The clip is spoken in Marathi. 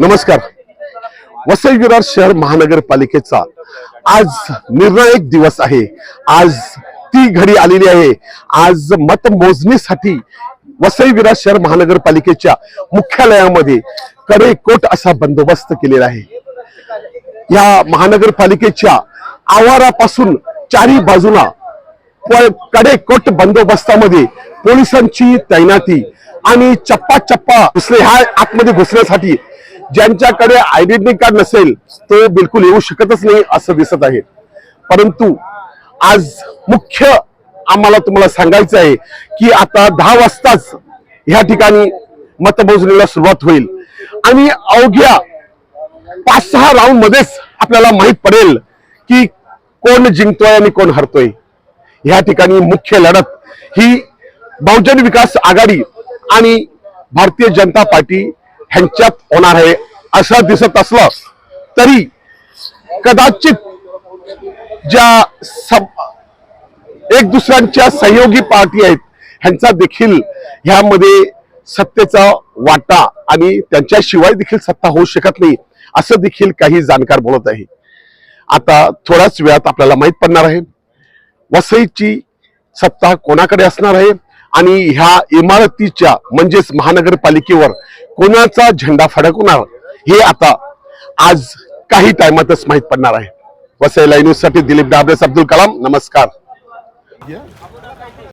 नमस्कार. वसई विरार शहर महानगरपालिकेचा आज निर्णायक दिवस आहे. आज ती घडी आलेली आहे. आज मतमोजणीसाठी वसई विरार शहर महानगरपालिकेच्या मुख्यालयामध्ये कडेकोट असा बंदोबस्त केलेला आहे. या महानगरपालिकेच्या आवारापासून चारी बाजूला कडेकोट बंदोबस्तामध्ये पोलिसांची तैनाती आणि चप्पा चप्पा घुसले ह्या आतमध्ये घुसण्यासाठी. ज्यांच्याकडे आयडेंटिटी कार्ड नसेल तो बिलकुल येऊ शकतच नाही असं दिसत आहे. परंतु आज मुख्य आम्हाला तुम्हाला सांगायचं आहे की आता दहा वाजताच ह्या ठिकाणी मतमोजणीला सुरुवात होईल. आणि अवघ्या पाच सहा राऊंड मध्येच आपल्याला माहीत पडेल की कोण जिंकतोय आणि कोण हरतोय. ह्या ठिकाणी मुख्य लढत ही बहुजन विकास आघाडी आणि भारतीय जनता पार्टी ह्यांच्यात होणार आहे असं दिसत असलं तरी कदाचित ज्या एक दुसऱ्यांच्या सहयोगी पार्टी आहेत ह्यांचा देखील ह्यामध्ये सत्तेचा वाटा आणि त्यांच्याशिवाय देखील सत्ता होऊ शकत नाही असं देखील काही जाणकार बोलत आहे. आता थोड्याच वेळात आपल्याला माहीत पडणार आहे वसईची सत्ता कोणाकडे असणार आहे? आणि ह्या इमारतीच्या म्हणजेच महानगरपालिकेवर कोणाचा झेंडा फडकवणार हे आता आज काही टायमातच माहीत पडणार आहे. वसई लाईव्ह दिलीप डाबरेस अब्दुल कलाम नमस्कार.